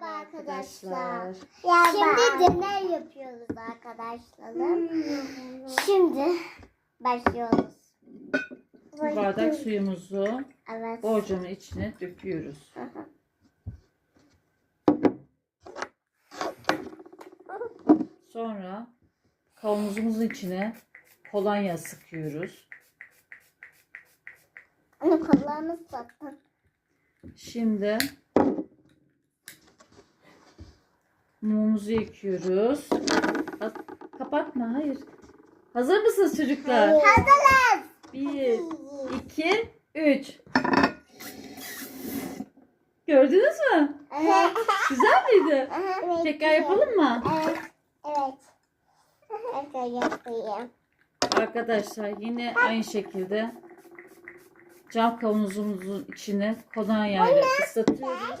Merhaba arkadaşlar. Merhaba. Şimdi deney yapıyoruz arkadaşlarım. Şimdi başlıyoruz. Bir bardak suyumuzu Evet. borcamın içine döküyoruz. Sonra kavanozumuzun içine kolonya sıkıyoruz. Anne kollarını sattın. Şimdi mumumuzu yakıyoruz. Bak, kapatma hayır. Hazır mısınız çocuklar? Hazırız. Bir, iki, üç. Gördünüz mü? Evet. Güzel miydi? Evet. Tekrar yapalım mı? Evet. Evet. Tekrar yapayım. Arkadaşlar yine aynı şekilde cam kavanozumuzun içine kolonyayla ıslatıyoruz.